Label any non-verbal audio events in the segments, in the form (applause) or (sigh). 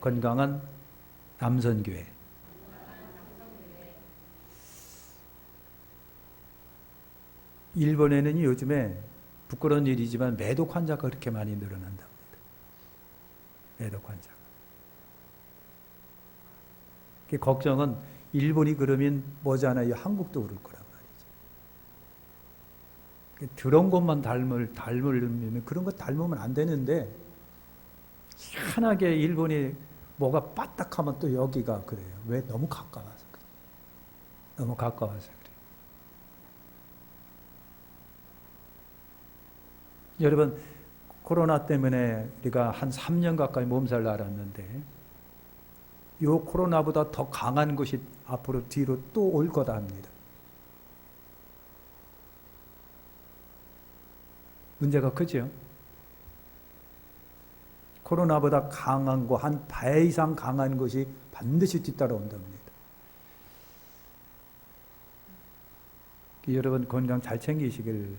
건강한 남선교회. 일본에는 요즘에 부끄러운 일이지만 매독 환자가 그렇게 많이 늘어난답니다. 매독 환자가. 그 걱정은 일본이 그러면 뭐잖아요. 한국도 그럴 거란 말이죠. 들어온 것만 닮을, 닮으면 그런 거 닮으면 안 되는데 희한하게 일본이 뭐가 빠딱하면 또 여기가 그래요. 왜? 너무 가까워서 그래. 너무 가까워서 그래. 여러분 코로나 때문에 우리가 한 3년 가까이 몸살 앓았는데 이 코로나보다 더 강한 것이 앞으로 뒤로 또 올 거다 합니다. 문제가 크죠? 코로나보다 강한 거, 한 배 이상 강한 것이 반드시 뒤따라온답니다. 여러분 건강 잘 챙기시길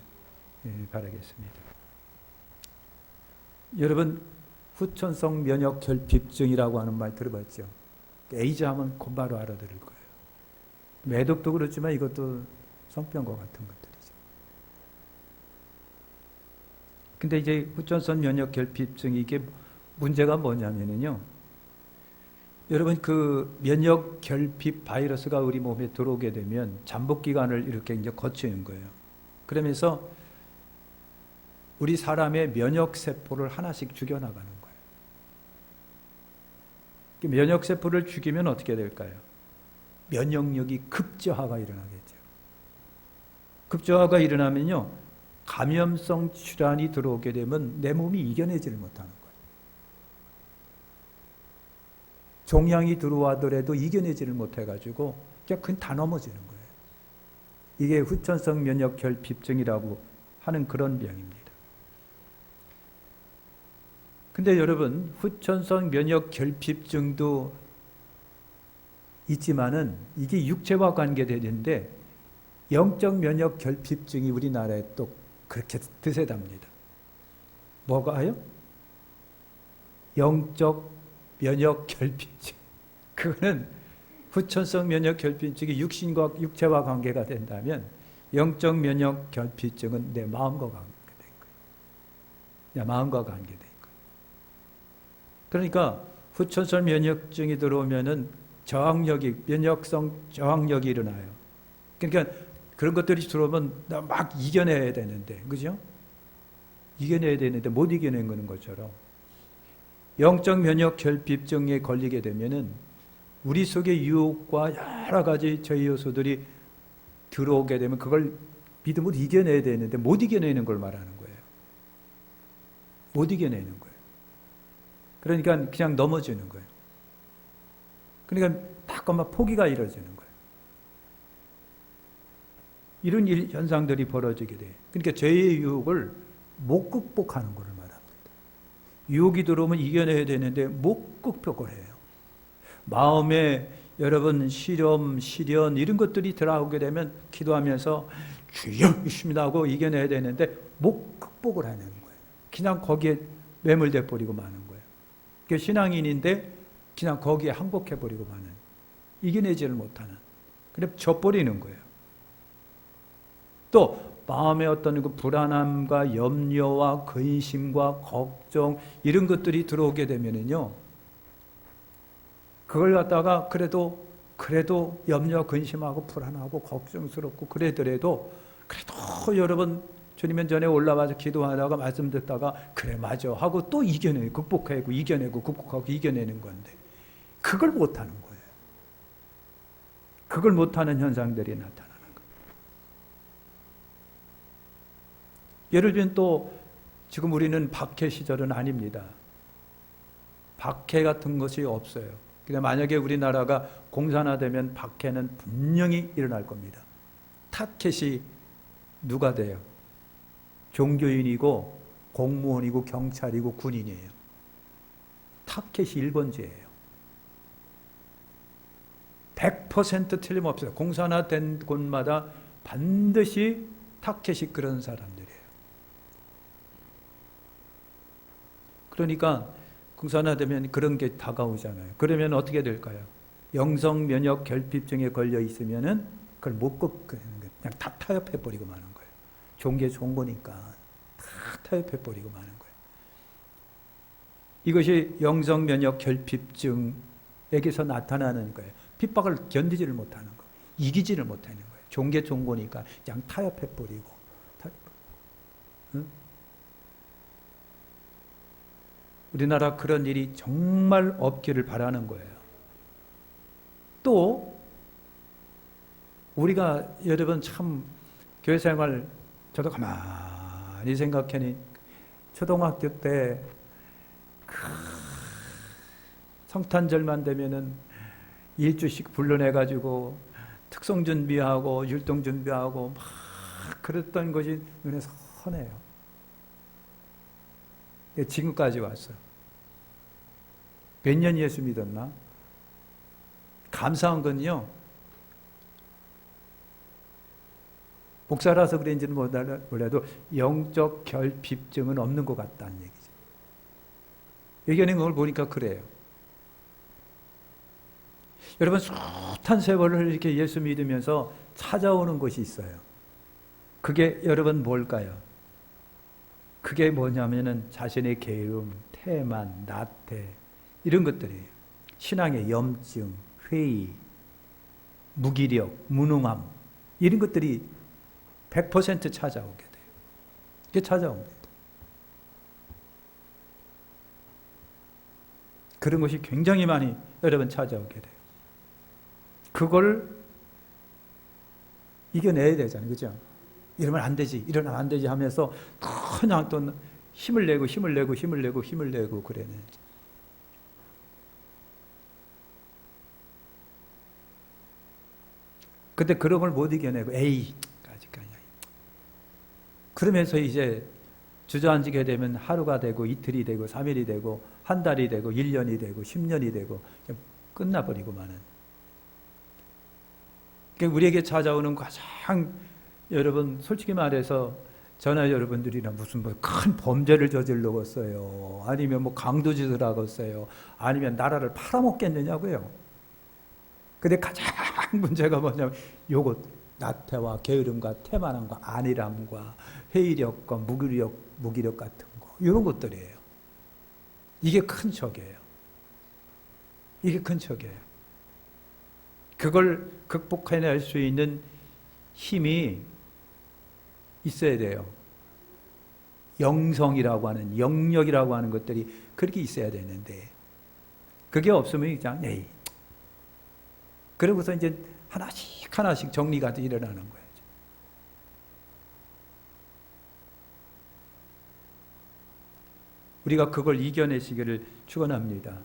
예, 바라겠습니다. 여러분 후천성 면역 결핍증이라고 하는 말 들어봤죠? 에이즈 하면 곧바로 알아들을 거예요. 매독도 그렇지만 이것도 성병과 같은 것들이죠. 근데 이제 후천성 면역 결핍증 이게 문제가 뭐냐면요. 여러분 그 면역 결핍 바이러스가 우리 몸에 들어오게 되면 잠복 기간을 이렇게 이제 거치는 거예요. 그러면서 우리 사람의 면역 세포를 하나씩 죽여 나가는 거예요. 면역 세포를 죽이면 어떻게 될까요? 면역력이 급저하가 일어나겠죠. 급저하가 일어나면요. 감염성 질환이 들어오게 되면 내 몸이 이겨내지를 못하는 거예요. 종양이 들어와더라도 이겨내지를 못해가지고 그냥 그냥 다 넘어지는 거예요. 이게 후천성 면역 결핍증이라고 하는 그런 병입니다. 근데 여러분 후천성 면역 결핍증도 있지만은 이게 육체와 관계되는데 영적 면역 결핍증이 우리나라에 또 그렇게 드세답니다. 뭐가요? 영적 면역 결핍증. 그거는 후천성 면역 결핍증이 육신과 육체와 관계가 된다면 영적 면역 결핍증은 내 마음과 관계된 거예요. 내 마음과 관계된 거예요. 그러니까 후천성 면역증이 들어오면은 저항력이 면역성 저항력이 일어나요. 그러니까 그런 것들이 들어오면 막 이겨내야 되는데, 그죠? 이겨내야 되는데 못 이겨낸 거는 것처럼 영적 면역 결핍증에 걸리게 되면은 우리 속에 유혹과 여러 가지 저희 요소들이 들어오게 되면 그걸 믿음으로 이겨내야 되는데 못 이겨내는 걸 말하는 거예요. 못 이겨내는 거예요. 그러니까 그냥 넘어지는 거예요. 그러니까 자꾸만 포기가 이루어지는 거예요. 이런 일, 현상들이 벌어지게 돼. 그러니까 죄의 유혹을 못 극복하는 말합니다. 유혹이 들어오면 이겨내야 되는데 못 극복을 해요. 마음에 여러분 시험, 시련 이런 것들이 들어오게 되면 기도하면서 주여 있습니다 하고 이겨내야 되는데 못 극복을 하는 거예요. 그냥 거기에 매몰돼 버리고 마는 거예요. 그 신앙인인데 그냥 거기에 항복해 버리고 마는 이겨내지를 못하는 그래 져버리는 거예요. 또 마음에 어떤 그 불안함과 염려와 근심과 걱정 이런 것들이 들어오게 되면은요. 그걸 갖다가 그래도 그래도 염려 근심하고 불안하고 걱정스럽고 그래더라도 그래도 여러분 주님은 전에 올라와서 기도하다가 말씀 듣다가 그래 맞아 하고 또 이겨내고 극복하고 이겨내고 극복하고 이겨내는 건데 그걸 못하는 거예요. 그걸 못하는 현상들이 나타나는 거 예를 들면 또 지금 우리는 박해 시절은 아닙니다. 박해 같은 것이 없어요. 근데 만약에 우리나라가 공산화되면 박해는 분명히 일어날 겁니다. 타켓이 누가 돼요? 종교인이고 공무원이고 경찰이고 군인이에요. 타켓이 1번지예요. 100% 틀림없어요. 공산화된 곳마다 반드시 타켓이 그런 사람들이에요. 그러니까 공산화되면 그런 게 다가오잖아요. 그러면 어떻게 될까요? 영성 면역 결핍증에 걸려 있으면은 그걸 못 꺾는 거예요. 그냥 다 타협해 버리고 마는 거예요. 좋은 게 좋은 거니까 다 타협해 버리고 마는 거예요. 이것이 영성 면역 결핍증에게서 나타나는 거예요. 핍박을 견디지를 못하는 거, 이기지를 못하는 거예요. 좋은 게 좋은 거니까 그냥 타협해 버리고. 타협. 응? 우리나라 그런 일이 정말 없기를 바라는 거예요. 또 우리가 여러분 참 교회 생활 저도 가만히 생각하니 초등학교 때그 성탄절만 되면은 일주씩 불러내 가지고 특송 준비하고 율동 준비하고 막 그랬던 것이 눈에 선해요. 예, 지금까지 왔어요. 몇 년 예수 믿었나? 감사한 건요. 목사라서 그런지는 몰라도 영적 결핍증은 없는 것 같다는 얘기죠. 예견인 걸 보니까 그래요. 여러분 숱한 세월을 이렇게 예수 믿으면서 찾아오는 것이 있어요. 그게 여러분 뭘까요? 그게 뭐냐면은 자신의 계음, 태만, 나태 이런 것들이에요. 신앙의 염증, 회의, 무기력, 무능함 이런 것들이 100% 찾아오게 돼요. 이게 찾아옵니다. 그런 것이 굉장히 많이 여러분 찾아오게 돼요. 그걸 이겨내야 되잖아요. 그죠? 이러면 안 되지, 이러면 안 되지 하면서 그냥 또 힘을 내고 힘을 내고 힘을 내고 힘을 내고 그래는. 근데 그런 걸 못 이겨내고 에이 까지까지. 그러면서 이제 주저앉게 되면 하루가 되고 이틀이 되고 3일이 되고 한 달이 되고 1년이 되고 10년이 되고 끝나버리고 마는. 그러니까 우리에게 찾아오는 가장 여러분 솔직히 말해서 저나 여러분들이나 무슨 뭐 큰 범죄를 저질렀어요. 아니면 뭐 강도짓을 하겠어요. 아니면 나라를 팔아먹겠느냐고요. 근데 가장 (laughs) 문제가 뭐냐면 요것 나태와 게으름과 태만함과 안일함과 회의력과 무기력 무기력 같은 거 이런 것들이에요. 이게 큰 적이에요. 이게 큰 적이에요. 그걸 극복해낼 수 있는 힘이 있어야 돼요. 영성이라고 하는 영력이라고 하는 것들이 그렇게 있어야 되는데 그게 없으면 그냥 에이 그러고서 이제 하나씩 하나씩 정리가 일어나는 거예요. 우리가 그걸 이겨내시기를 축원합니다.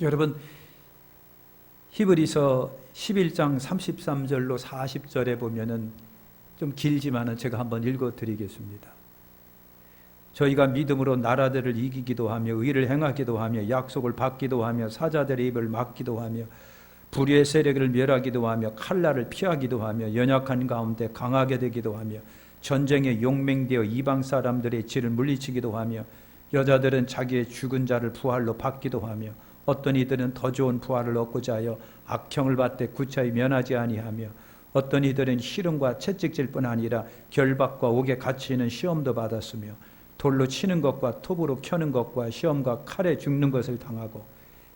여러분 히브리서 11장 33절로 40절에 보면은 좀 길지만은 제가 한번 읽어 드리겠습니다. 저희가 믿음으로 나라들을 이기기도 하며 의를 행하기도 하며 약속을 받기도 하며 사자들의 입을 막기도 하며 불의의 세력을 멸하기도 하며 칼날을 피하기도 하며 연약한 가운데 강하게 되기도 하며 전쟁에 용맹되어 이방 사람들의 질을 물리치기도 하며 여자들은 자기의 죽은 자를 부활로 받기도 하며 어떤 이들은 더 좋은 부활을 얻고자 하여 악형을 받되 구차히 면하지 아니하며 어떤 이들은 시름과 채찍질뿐 아니라 결박과 옥에 갇히는 시험도 받았으며 돌로 치는 것과 톱으로 켜는 것과 시험과 칼에 죽는 것을 당하고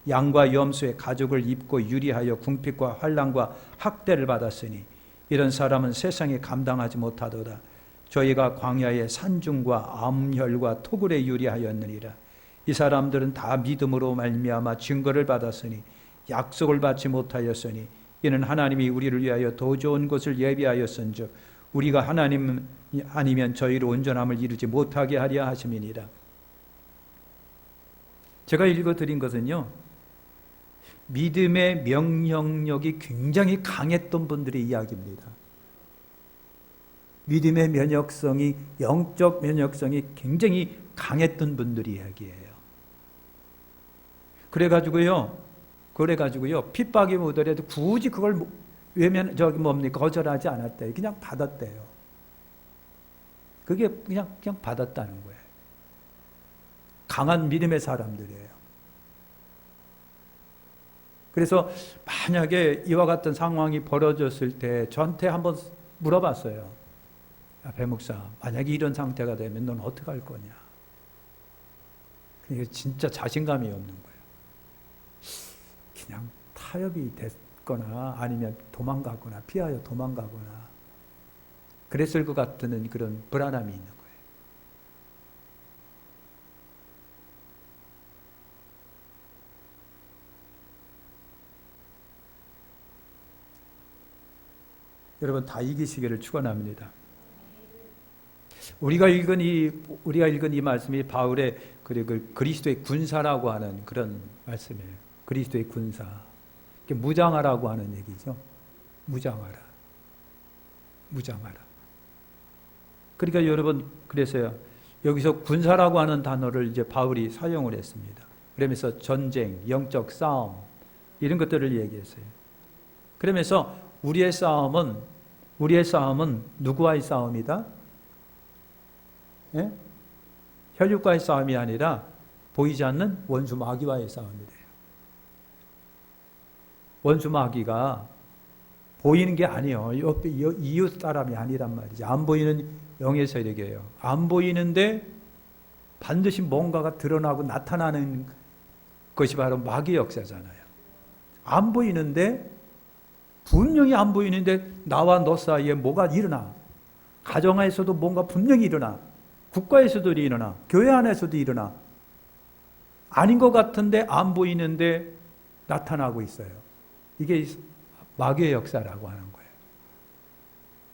양과 염소의 가죽을 입고 유리하여 궁핍과 환란과 학대를 받았으니 이런 사람은 세상에 감당하지 못하도다. 저희가 광야의 산중과 암혈과 토굴에 유리하였느니라. 이 사람들은 다 믿음으로 말미암아 증거를 받았으니 약속을 받지 못하였으니 이는 하나님이 우리를 위하여 더 좋은 것을 예비하였은즉 우리가 하나님 아니면 저희로 온전함을 이루지 못하게 하려 하심이니라. 제가 읽어 드린 것은요. 믿음의 명령력이 굉장히 강했던 분들의 이야기입니다. 믿음의 면역성이 영적 면역성이 굉장히 강했던 분들의 이야기예요. 그래 가지고요. 그래 가지고요. 핍박이 오더라도 굳이 그걸 외면 저기 뭡니까 거절하지 않았대요. 그냥 받았대요. 그게 그냥 그냥 받았다는 거예요. 강한 믿음의 사람들이에요. 그래서 만약에 이와 같은 상황이 벌어졌을 때 저한테 한번 물어봤어요. 야, 배 목사, 만약에 이런 상태가 되면 넌 어떻게 할 거냐? 이게 진짜 자신감이 없는 거예요. 그냥 타협이 됐거나 아니면 도망가거나 피하여 도망가거나 그랬을 것 같은 그런 불안함이 있는 거예요. 여러분 다 이기시기를 축원합니다. 우리가 읽은 이 우리가 읽은 이 말씀이 바울의 그리고 그리스도의 군사라고 하는 그런 말씀이에요. 그리스도의 군사. 무장하라고 하는 얘기죠. 무장하라. 무장하라. 그러니까 여러분 그래서요. 여기서 군사라고 하는 단어를 이제 바울이 사용을 했습니다. 그러면서 전쟁, 영적 싸움 이런 것들을 얘기했어요. 그러면서 우리의 싸움은 우리의 싸움은 누구와의 싸움이다? 예? 혈육과의 싸움이 아니라 보이지 않는 원수 마귀와의 싸움이래요. 원수 마귀가 보이는 게 아니에요. 옆에 이웃 사람이 아니란 말이죠. 안 보이는 영의 세력이에요. 안 보이는데 반드시 뭔가가 드러나고 나타나는 것이 바로 마귀 역사잖아요. 안 보이는데 분명히 안 보이는데 나와 너 사이에 뭐가 일어나. 가정에서도 뭔가 분명히 일어나. 국가에서도 일어나. 교회 안에서도 일어나. 아닌 것 같은데 안 보이는데 나타나고 있어요. 이게 마귀의 역사라고 하는 거예요.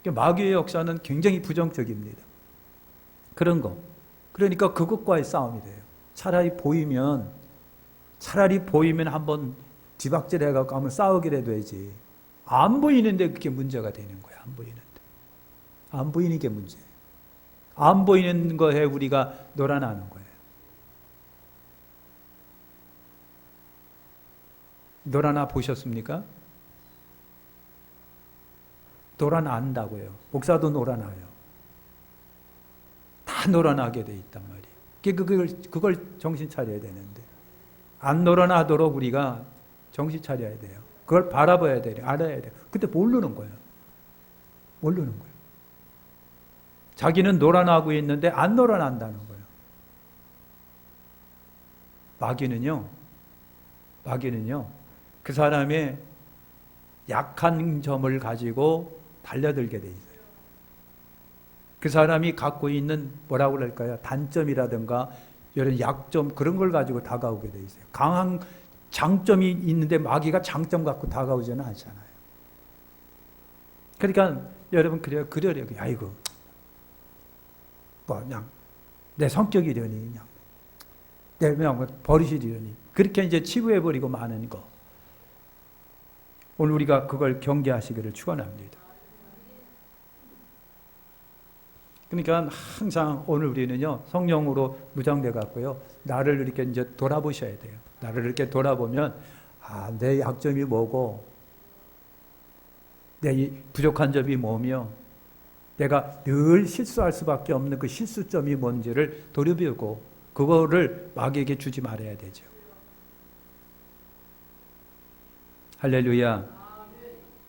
그러니까 마귀의 역사는 굉장히 부정적입니다. 그런 거. 그러니까 그것과의 싸움이 돼요. 차라리 보이면, 차라리 보이면 한번 뒤박질 해갖고 한번 싸우기라도 해야지. 안 보이는데 그게 문제가 되는 거야. 안 보이는데. 안 보이는 게 문제예요. 안 보이는 거에 우리가 놀아나는 거예요. 놀아나 보셨습니까? 놀아난다고요. 목사도 놀아나요. 다 놀아나게 돼 있단 말이에요. 그걸, 그걸 정신 차려야 되는데. 안 놀아나도록 우리가 정신 차려야 돼요. 그걸 바라봐야 돼요. 알아야 돼요. 근데 모르는 거예요. 모르는 거예요. 자기는 놀아나고 있는데 안 놀아난다는 거예요. 마귀는요, 마귀는요, 그 사람의 약한 점을 가지고 달려들게 돼 있어요. 그 사람이 갖고 있는 뭐라고 그럴까요? 단점이라든가 이런 약점 그런 걸 가지고 다가오게 돼 있어요. 강한 장점이 있는데 마귀가 장점 갖고 다가오지는 않잖아요. 그러니까 여러분 그래요. 그래요. 아이고 뭐 그냥 내 성격이려니 그냥 내 그냥 버릇이려니 그렇게 이제 치부해 버리고 마는 거. 오늘 우리가 그걸 경계하시기를 축원합니다. 그러니까 항상 오늘 우리는요 성령으로 무장돼 갖고요 나를 이렇게 이제 돌아보셔야 돼요. 나를 이렇게 돌아보면 아 내 약점이 뭐고 내 부족한 점이 뭐며 내가 늘 실수할 수밖에 없는 그 실수점이 뭔지를 돌이보고 그거를 마귀에게 주지 말아야 되죠. 할렐루야.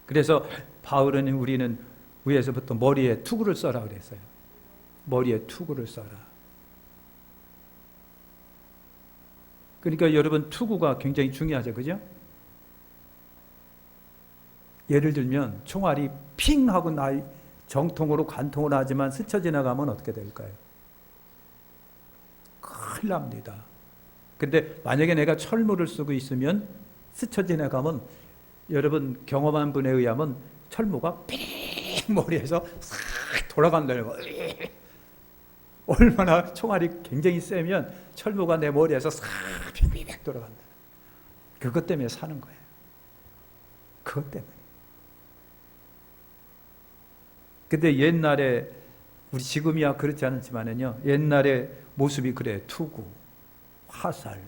그래서 바울은 우리는 위에서부터 머리에 투구를 써라 그랬어요. 머리에 투구를 써라. 그러니까 여러분 투구가 굉장히 중요하죠. 그죠? 예를 들면 총알이 핑 하고 나 정통으로 관통을 하지만 스쳐 지나가면 어떻게 될까요? 큰일 납니다. 근데 만약에 내가 철물을 쓰고 있으면 스쳐 지나가면 여러분 경험한 분에 의하면 철무가 삥 머리에서 싹 돌아간다는 거. (laughs) 얼마나 총알이 굉장히 세면 철무가 내 머리에서 싹 빙빙 돌아간다. 그것 때문에 사는 거예요. 그것 때문에. 근데 옛날에 우리 지금이야 그렇지 않지만은요. 옛날에 모습이 그래. 투구, 화살,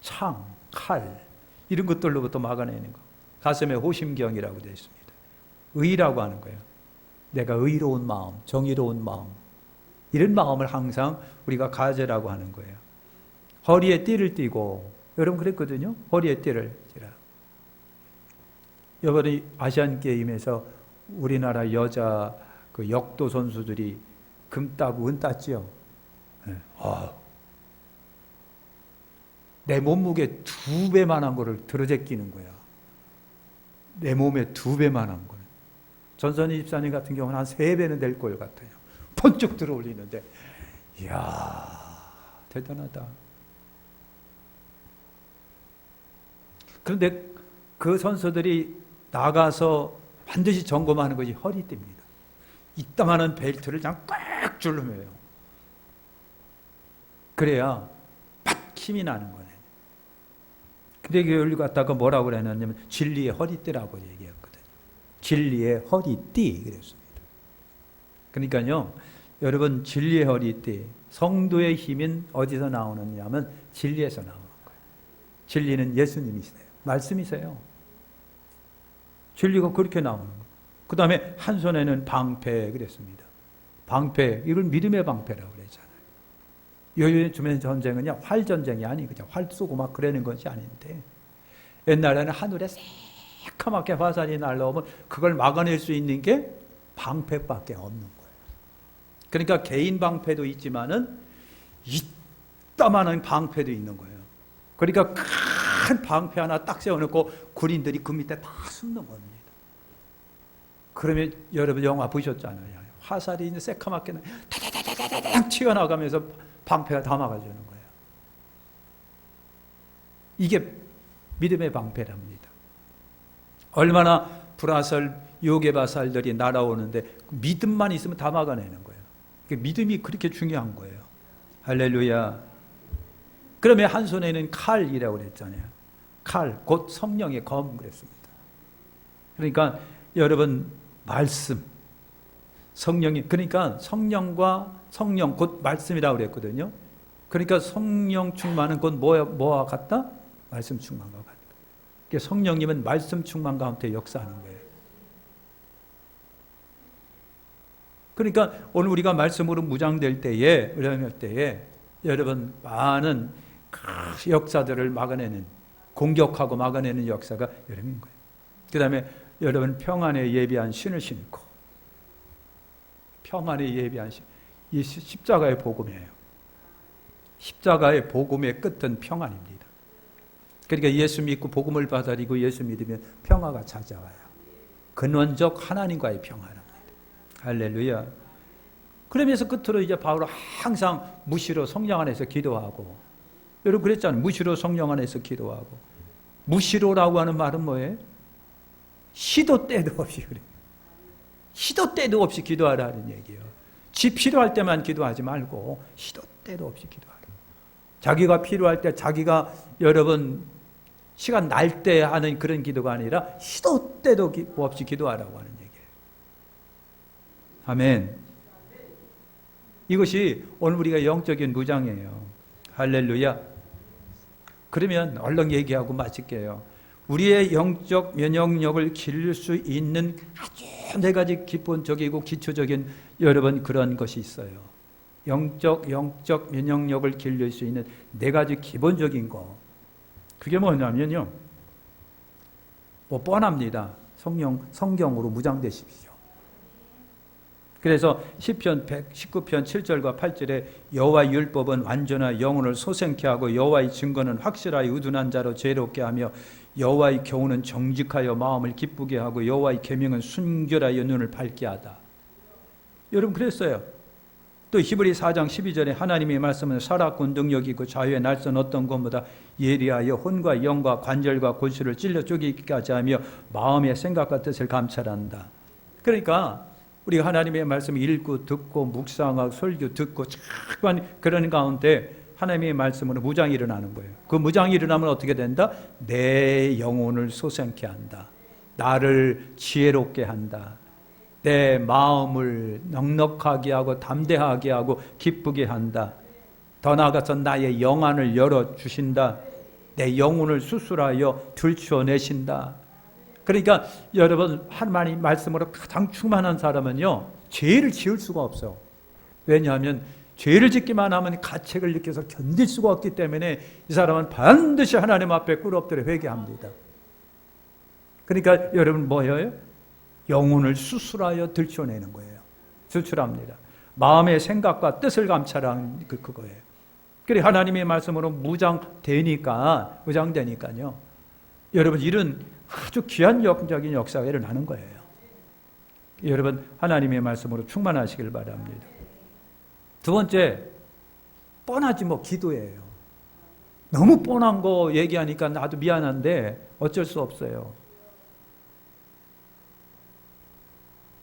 창, 칼 이런 것들로부터 막아내는 거. 가슴에 호심경이라고 되어 있습니다. 의라고 하는 거예요. 내가 의로운 마음, 정의로운 마음. 이런 마음을 항상 우리가 가져라고 하는 거예요. 허리에 띠를 띠고 여러분 그랬거든요. 허리에 띠를 띠라. 이번에 아시안 게임에서 우리나라 여자 그 역도 선수들이 금 따고 은 땄지요. 네. 아. 내 몸무게 두 배만한 거를 들어제끼는 거야. 내 몸에 두 배만 한 거는. 전선희 집사님 같은 경우는 한 세 배는 될걸 같아요. 번쩍 들어 올리는데, 이야, 대단하다. 그런데 그 선수들이 나가서 반드시 점검하는 것이 허리띠입니다. 이따만한 벨트를 그냥 꽉 줄르며요. 그래야 팍 힘이 나는 거네. 근데 그걸 갖다가 뭐라고 그랬냐면 진리의 허리띠라고 얘기했거든요. 진리의 허리띠 그랬습니다. 그러니까요, 여러분 진리의 허리띠, 성도의 힘은 어디서 나오느냐면 진리에서 나오는 거예요. 진리는 예수님이시네요. 말씀이세요. 진리가 그렇게 나오는 거예요. 그 다음에 한 손에는 방패 그랬습니다. 방패, 이걸 믿음의 방패라고 그랬잖아요. 요즘의 전쟁은요, 활 전쟁이 아니고 그냥 활 쏘고 막 그러는 것이 아닌데, 옛날에는 하늘에 새카맣게 화살이 날라오면 그걸 막아낼 수 있는 게 방패밖에 없는 거예요. 그러니까 개인 방패도 있지만은 이따만한 방패도 있는 거예요. 그러니까 큰 방패 하나 딱 세워놓고 군인들이 그 밑에 다 숨는 겁니다. 그러면 여러분 영화 보셨잖아요. 화살이 이제 새카맣게 다다다다다닥 튀어나가면서 방패가 다 막아주는 거예요. 이게 믿음의 방패랍니다. 얼마나 불화살, 요괴바살들이 날아오는데 믿음만 있으면 다 막아내는 거예요. 믿음이 그렇게 중요한 거예요. 할렐루야. 그러면 한 손에는 칼이라고 그랬잖아요. 칼, 곧 성령의 검 그랬습니다. 그러니까 여러분 말씀, 성령이 그러니까 성령과 성령 곧 말씀이라고 그랬거든요. 그러니까 성령 충만은 곧 뭐와, 뭐와 같다? 말씀 충만과 같다. 그러니까 성령님은 말씀 충만 가운데 역사하는 거예요. 그러니까 오늘 우리가 말씀으로 무장될 때에 의뢰할 때에 여러분 많은 그 역사들을 막아내는 공격하고 막아내는 역사가 여러분인 거예요. 그 다음에 여러분 평안에 예비한 신을 신고 평안에 예비한 신, 이 십자가의 복음이에요. 십자가의 복음의 끝은 평안입니다. 그러니까 예수 믿고 복음을 받아들이고 예수 믿으면 평화가 찾아와요. 근원적 하나님과의 평화랍니다. 할렐루야. 그러면서 끝으로 이제 바울은 항상 무시로 성령 안에서 기도하고 여러분 그랬잖아요. 무시로 성령 안에서 기도하고 무시로라고 하는 말은 뭐예요? 시도 때도 없이 그래. 시도 때도 없이 기도하라는 얘기예요. 지 필요할 때만 기도하지 말고 시도 때도 없이 기도하라. 자기가 필요할 때 자기가 여러분 시간 날 때 하는 그런 기도가 아니라 시도 때도 없이 기도하라고 하는 얘기예요. 아멘. 이것이 오늘 우리가 영적인 무장이에요. 할렐루야. 그러면 얼른 얘기하고 마칠게요. 우리의 영적 면역력을 기를 수 있는 아주 네 가지 기본적이고 기초적인 여러분 그런 것이 있어요. 영적 영적 면역력을 기를 수 있는 네 가지 기본적인 거. 그게 뭐냐면요. 뭐 뻔합니다. 성령 성경으로 무장되십시오. 그래서 시편 119편 7절과 8절에 여호와의 율법은 완전한 영혼을 소생케 하고 여호와의 증거는 확실하여 의둔한 자로 죄롭게 하며 여호와의 교훈은 정직하여 마음을 기쁘게 하고 여호와의 계명은 순결하여 눈을 밝게 하다. 여러분 그랬어요. 또 히브리 4장 12절에 하나님의 말씀은 살아군 능력이 고 자유의 날선 어떤 것보다 예리하여 혼과 영과 관절과 골수를 찔러 쪼개기까지 하며 마음의 생각과 뜻을 감찰한다. 그러니까 우리가 하나님의 말씀을 읽고 듣고 묵상하고 설교 듣고 자꾸 그러는 가운데 하나님의 말씀으로 무장이 일어나는 거예요. 그 무장이 일어나면 어떻게 된다? 내 영혼을 소생케 한다. 나를 지혜롭게 한다. 내 마음을 넉넉하게 하고 담대하게 하고 기쁘게 한다. 더 나아가서 나의 영안을 열어 주신다. 내 영혼을 수술하여 들추어 내신다. 그러니까 여러분 하나님 말씀으로 가장 충만한 사람은요 죄를 지을 수가 없어. 왜냐하면 죄를 짓기만 하면 가책을 느껴서 견딜 수가 없기 때문에 이 사람은 반드시 하나님 앞에 꿇엎드려 회개합니다. 그러니까 여러분 뭐예요? 영혼을 수술하여 들춰내는 거예요. 수출합니다. 마음의 생각과 뜻을 감찰하는 그 그거예요. 그래 하나님의 말씀으로 무장되니까 무장되니까요. 여러분 이런 아주 귀한 역적인 역사가 일어나는 거예요. 여러분 하나님의 말씀으로 충만하시길 바랍니다. 두 번째 뻔하지 뭐 기도예요. 너무 뻔한 거 얘기하니까 나도 미안한데 어쩔 수 없어요.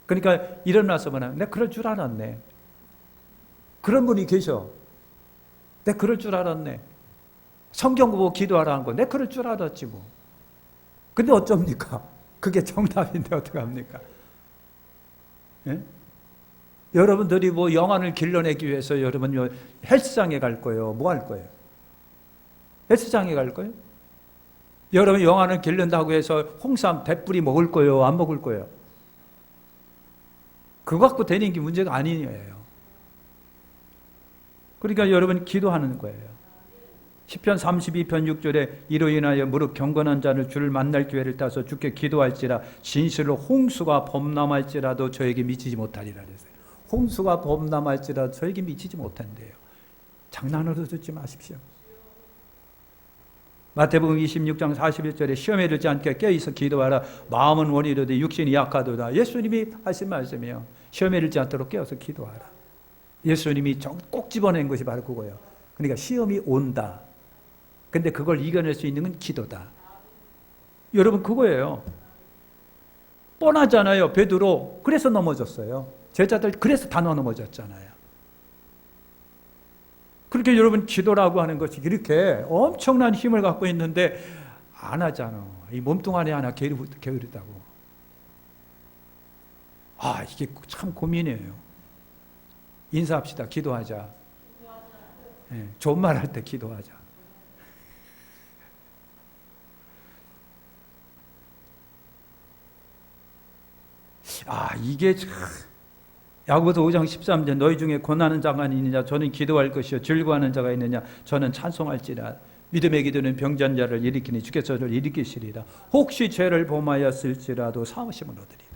그러니까 일어나서만 내 그럴 줄 알았네. 그런 분이 계셔. 내 그럴 줄 알았네. 성경 보고 기도하라는 거. 내 그럴 줄 알았지 뭐. 근데 어쩝니까? 그게 정답인데 어떡합니까? 예? 여러분들이 뭐 영안을 길러내기 위해서 여러분 요 헬스장에 갈 거예요. 뭐 할 거예요? 헬스장에 갈 거예요? 여러분 영안을 길른다고 해서 홍삼 대뿌리 먹을 거예요? 안 먹을 거예요? 그거 갖고 되는 게 문제가 아니에요. 그러니까 여러분 기도하는 거예요. 10편 32편 6절에 이로 인하여 무릇 경건한 자를 주를 만날 기회를 따서 주께 기도할지라 진실로 홍수가 범람할지라도 저에게 미치지 못하리라 그랬어요. 홍수가 범람할지라도 저에게 미치지 못한대요. 장난으로 듣지 마십시오. 마태복음 26장 41절에 시험에 들지 않게 깨어있어 기도하라. 마음은 원이로되 육신이 약하도다. 예수님이 하신 말씀이에요. 시험에 들지 않도록 깨어서 기도하라. 예수님이 꼭 집어낸 것이 바로 그거예요. 그러니까 시험이 온다. 근데 그걸 이겨낼 수 있는 건 기도다. 여러분 그거예요. 뻔하잖아요. 베드로. 그래서 넘어졌어요 제자들 그래서 다 넘어졌잖아요 그렇게 여러분 기도라고 하는 것이 이렇게 엄청난 힘을 갖고 있는데 안 하잖아. 이 몸뚱아리 하나 게으르다고. 아, 이게 참 고민이에요. 인사합시다. 기도하자. 네, 좋은 말 할 때 기도하자. 아, 이게 참 야고보서 5장 13절 너희 중에 권하는 자가 있느냐? 저는 기도할 것이요. 즐거워하는 자가 있느냐? 저는 찬송할지라. 믿음의 기도는 병잔 자를 일으키니 주께서 저를 일으키시리라. 혹시 죄를 범하였을지라도 사하심을 얻으리라.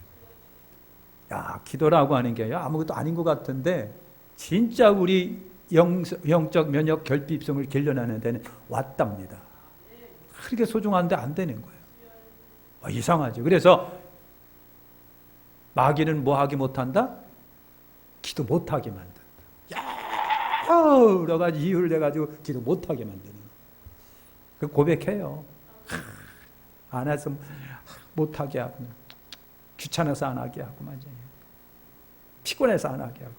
야 기도라고 하는 게 아무것도 아닌 것 같은데 진짜 우리 영, 영적 면역 결핍성을 길러내는 데는 왔답니다. 그렇게 소중한데 안 되는 거예요. 아, 이상하죠. 그래서 마귀는 뭐 하기 못한다? 기도 못하게 만든다. 여러 가지 이유를 내가지고 기도 못하게 만드는 그 고백해요. 안 해서 못하게 하고, 귀찮아서 안 하게 하고, 맞아요. 피곤해서 안 하게 하고.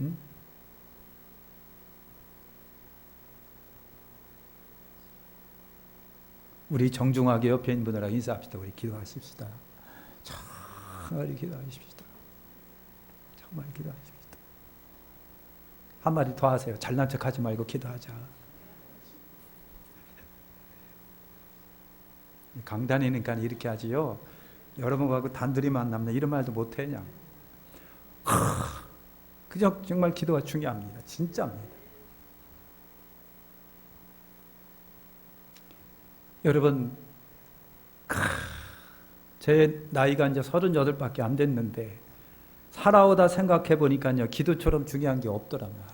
응? 우리 정중하게 옆에 있는 분들하고 인사합시다. 우리 기도하십시다. 정말 기도하십시다. 정말 기도하십시다. 한 마디 더 하세요. 잘난 척 하지 말고 기도하자. 강단이니까 이렇게 하지요. 여러분하고 단둘이 만나면 이런 말도 못해 그냥. 그저 정말 기도가 중요합니다. 진짜입니다. 여러분, 제 나이가 이제 38밖에 안 됐는데, 살아오다 생각해 보니까요, 기도처럼 중요한 게 없더란 말이에요.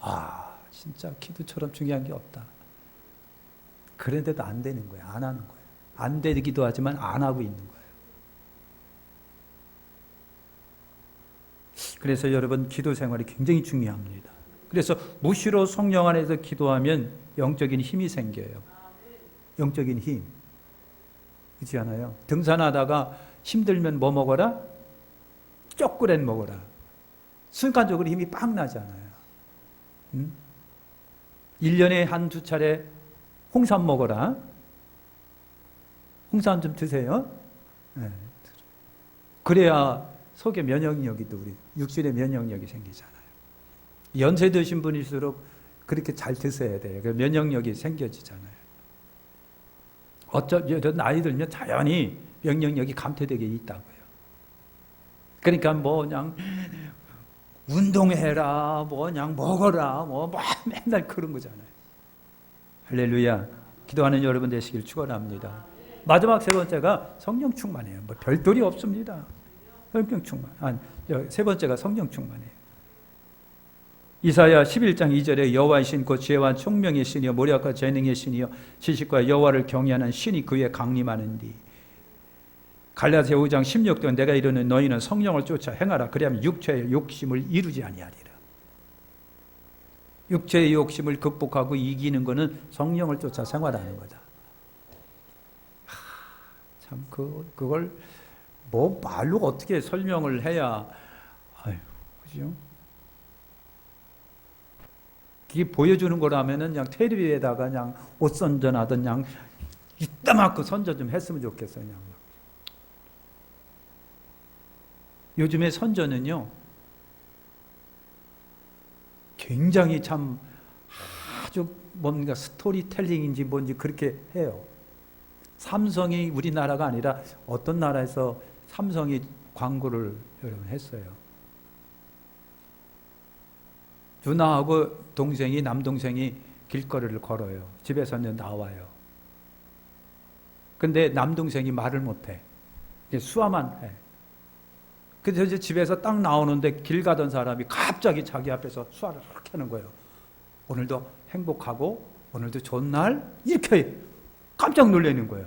아, 진짜 기도처럼 중요한 게 없다. 그런데도 안 되는 거예요. 안 하는 거예요. 안 되기도 하지만 안 하고 있는 거예요. 그래서 여러분, 기도 생활이 굉장히 중요합니다. 그래서 무시로 성령 안에서 기도하면 영적인 힘이 생겨요. 영적인 힘. 그렇지 않아요? 등산하다가 힘들면 뭐 먹어라? 쪼꾸렛 먹어라. 순간적으로 힘이 빡 나잖아요. 음? 1년에 한 두 차례 홍삼 먹어라. 홍삼 좀 드세요. 네. 그래야 속의 면역력이 또 우리 육신의 면역력이 생기잖아요. 연세 드신 분일수록 그렇게 잘 드셔야 돼요. 그 면역력이 생겨지잖아요. 어쩌 나이 들면 자연히 면역력이 감퇴되게 있다고요. 그러니까 뭐 그냥 운동해라, 뭐 그냥 먹어라, 뭐, 뭐 맨날 그런 거잖아요. 할렐루야. 기도하는 여러분 되시길 축원합니다. 마지막 세 번째가 성령 충만이에요. 뭐 별돌이 없습니다. 성령 충만. 아니, 저세 번째가 성령 충만이에요. 이사야 11장 2절에 여호와의 신 곧 지혜와 총명의 신이요 모략과 재능의 신이요 지식과 여호와를 경외하는 신이 그에 강림하는디. 갈라디아 5장 16절 내가 이르는 너희는 성령을 쫓아 행하라. 그리하면 육체의 욕심을 이루지 아니하리라. 육체의 욕심을 극복하고 이기는 것은 성령을 쫓아 생활하는 거다. 하, 참 그, 그걸 뭐 말로 어떻게 설명을 해야 아유 그죠? 이게 보여주는 거라면은 그냥 테레비에다가 그냥 옷 선전하던 그냥 이따만큼 선전 좀 했으면 좋겠어요. 그냥. 요즘에 선전은요 굉장히 참 아주 뭔가 스토리텔링인지 뭔지 그렇게 해요. 삼성이 우리나라가 아니라 어떤 나라에서 삼성이 광고를 여러분 했어요. 누나하고 동생이 남동생이 길거리를 걸어요. 집에서는 나와요. 근데 남동생이 말을 못해. 수화만 해. 그래서 이제 집에서 딱 나오는데 길 가던 사람이 갑자기 자기 앞에서 수화를 그렇게 하는 거예요. 오늘도 행복하고 오늘도 좋은 날 이렇게 깜짝 놀라는 거예요.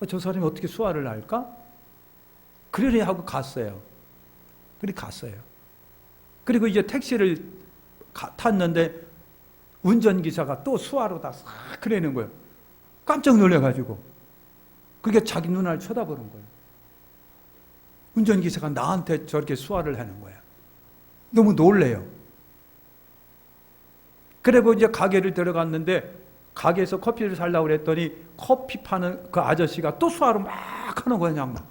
어, 저 사람이 어떻게 수화를 할까? 그러려 하고 갔어요. 그리 갔어요. 그리고 이제 택시를 가- 탔는데 운전기사가 또 수화로 다 싹 그러는 거예요. 깜짝 놀래가지고. 그게 자기 누나를 쳐다보는 거예요. 운전기사가 나한테 저렇게 수화를 하는 거야. 너무 놀래요. 그리고 이제 가게를 들어갔는데 가게에서 커피를 살라고 그랬더니 커피 파는 그 아저씨가 또 수화를 막 하는 그냥 막.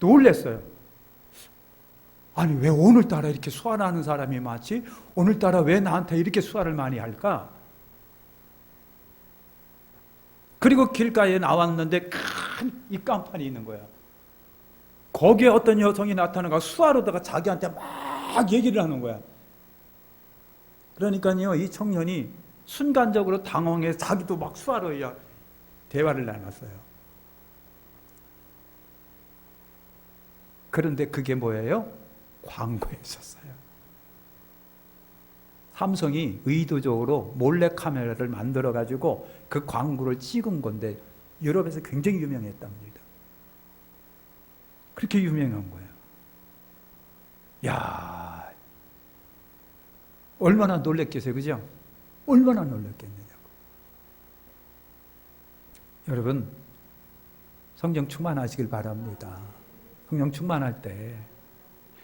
놀랬어요. 아니 왜 오늘따라 이렇게 수화하는 사람이 많지? 오늘따라 왜 나한테 이렇게 수화를 많이 할까? 그리고 길가에 나왔는데 큰 입간판이 있는 거야. 거기에 어떤 여성이 나타나가 수화로다가 자기한테 막 얘기를 하는 거야. 그러니까요, 이 청년이 순간적으로 당황해서 자기도 막 수화로야 대화를 나눴어요. 그런데 그게 뭐예요? 광고에 있었어요. 삼성이 의도적으로 몰래 카메라를 만들어 가지고 그 광고를 찍은 건데 유럽에서 굉장히 유명했답니다. 그렇게 유명한 거예요. 야, 얼마나 놀랬겠어요, 그죠? 얼마나 놀랬겠느냐고. 여러분, 성령 충만하시길 바랍니다. 성령 충만할 때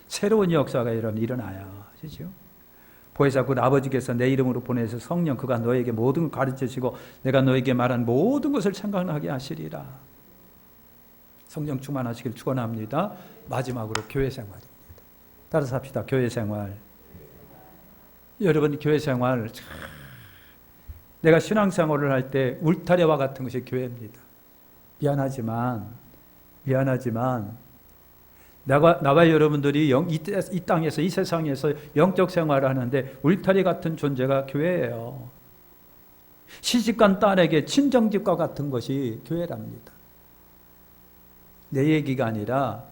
새로운 역사가 여러분 일어나야 하시죠. 보혜사 곧 아버지께서 내 이름으로 보내서 성령 그가 너에게 모든 걸 가르치시고 내가 너에게 말한 모든 것을 생각나게 하시리라. 성령 충만하시길 축원합니다. 마지막으로 교회 생활입니다. 따라서 합시다. 교회 생활. 여러분 교회 생활 참 내가 신앙생활을 할 때 울타리와 같은 것이 교회입니다. 미안하지만 미안하지만 나와, 나와 여러분들이 영, 이, 이 땅에서 이 세상에서 영적 생활을 하는데 울타리 같은 존재가 교회예요. 시집간 딸에게 친정집과 같은 것이 교회랍니다. 내 얘기가 아니라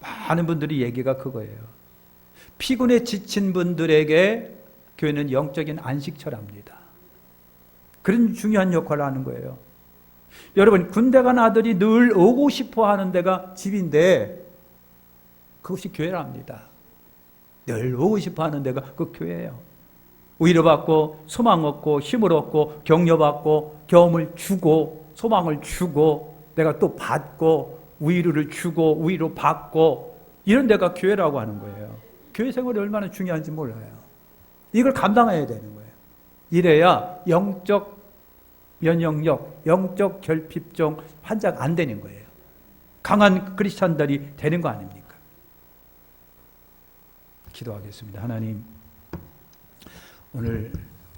많은 분들이 얘기가 그거예요. 피곤에 지친 분들에게 교회는 영적인 안식처랍니다. 그런 중요한 역할을 하는 거예요. 여러분 군대 간 아들이 늘 오고 싶어 하는 데가 집인데 그것이 교회랍니다. 늘 오고 싶어 하는 데가 그 교회예요. 위로받고 소망 얻고 힘을 얻고 격려받고 경험을 주고 소망을 주고 내가 또 받고 위로를 주고 위로 받고 이런 데가 교회라고 하는 거예요. 교회 생활이 얼마나 중요한지 몰라요. 이걸 감당해야 되는 거예요. 이래야 영적 면역력, 영적 결핍증 환자가 안 되는 거예요. 강한 크리스찬들이 되는 거 아닙니까? 기도하겠습니다. 하나님, 오늘